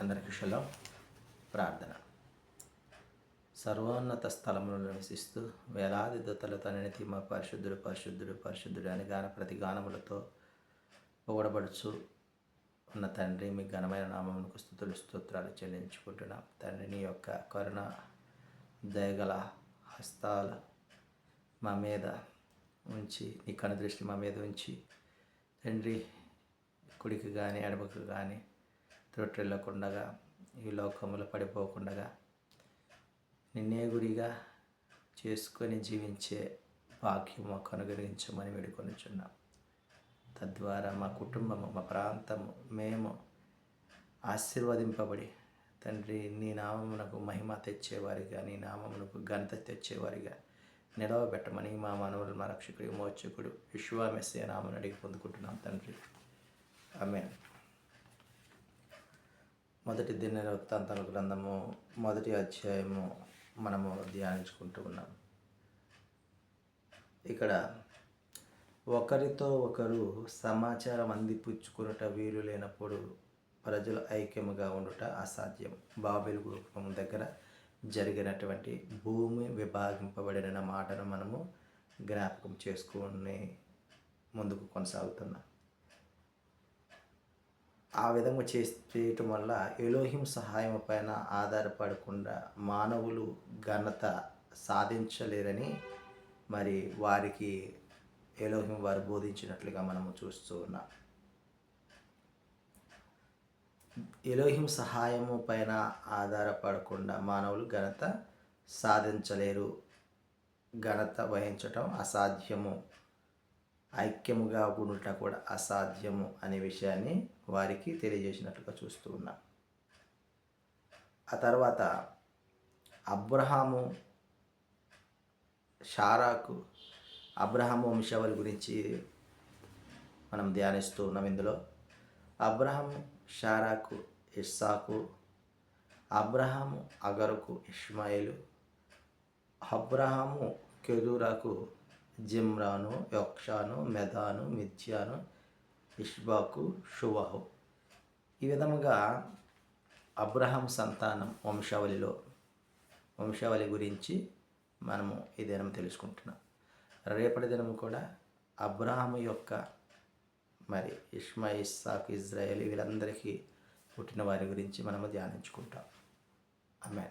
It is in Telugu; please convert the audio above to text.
అందరికి శలో ప్రార్థన. సర్వోన్నత స్థలములు నివసిస్తూ వేలాది దత్తల తనని మా పరిశుద్ధుడు పరిశుద్ధుడు పరిశుద్ధుడు అని గాన ప్రతి గానములతో పొగడబడుచు ఉన్న తండ్రి మీ ఘనమైన నామమునకు స్థుతులు స్తోత్రాలు చెల్లించుకుంటున్నాం. తండ్రిని యొక్క కరుణ దయగల హస్తాలు మా మీద ఉంచి నీ కనుదృష్టి మా మీద ఉంచి తండ్రి కుడికి కానీ ఎడమకు కానీ త్రొట్టెళ్ళకుండగా ఈ లోకములు పడిపోకుండగా నిన్నే గుడిగా చేసుకొని జీవించే భాగ్యము మాకు వేడుకొనిచున్నాం. తద్వారా మా కుటుంబము మా ప్రాంతము మేము ఆశీర్వదింపబడి తండ్రి నీ నామమునకు మహిమ తెచ్చేవారిగా నీ నామమునకు ఘనత తెచ్చేవారిగా నిలవబెట్టమని మా మనవులు మా రక్షకుడు మోచకుడు విశ్వామెస్సే నామని అడిగి పొందుకుంటున్నాం తండ్రి. ఆమె మొదటి దిన వృత్తాంతాల గ్రంథము మొదటి అధ్యాయము మనము ధ్యానించుకుంటూ ఉన్నాం. ఇక్కడ ఒకరితో ఒకరు సమాచారం అందిపుచ్చుకునుట వీలు లేనప్పుడు ప్రజలు ఐక్యముగా ఉండుట అసాధ్యం. బాబెల్ గ్రూపం దగ్గర జరిగినటువంటి భూమి విభాగింపబడిన మాటను మనము జ్ఞాపకం చేసుకుని ముందుకు కొనసాగుతున్నాం. ఆ విధంగా చేయటం వల్ల ఎలోహిం సహాయం పైన ఆధారపడకుండా మానవులు ఘనత సాధించలేరని మరి వారికి ఎలోహిం వారు బోధించినట్లుగా మనము చూస్తూ ఉన్నాం. ఎలోహిం సహాయము పైన ఆధారపడకుండా మానవులు ఘనత సాధించలేరు. ఘనత వహించటం అసాధ్యము. ఐక్యముగా ఉండటం కూడా అసాధ్యము అనే విషయాన్ని వారికి తెలియజేసినట్లుగా చూస్తూ ఉన్నాం. ఆ తర్వాత అబ్రహాము షారాకు అబ్రహాము వంశవల్ గురించి మనం ధ్యానిస్తూ ఉన్నాం ఇందులో. అబ్రహాం షారాకు ఇస్సాకు అబ్రహాము అగరుకు Ishmael Abraham కెదూరాకు Zimran Jokshan Medan Midian Ishbak Shuah. ఈ విధముగా అబ్రహం సంతానం వంశావళిలో వంశావళి గురించి మనము ఈ దినం తెలుసుకుంటున్నాం. రేపటి దినం కూడా అబ్రహం యొక్క మరి ఇష్మా ఇస్సాక్ ఇజ్రాయెల్ వీళ్ళందరికీ పుట్టిన వారి గురించి మనము ధ్యానించుకుంటాం. ఆమె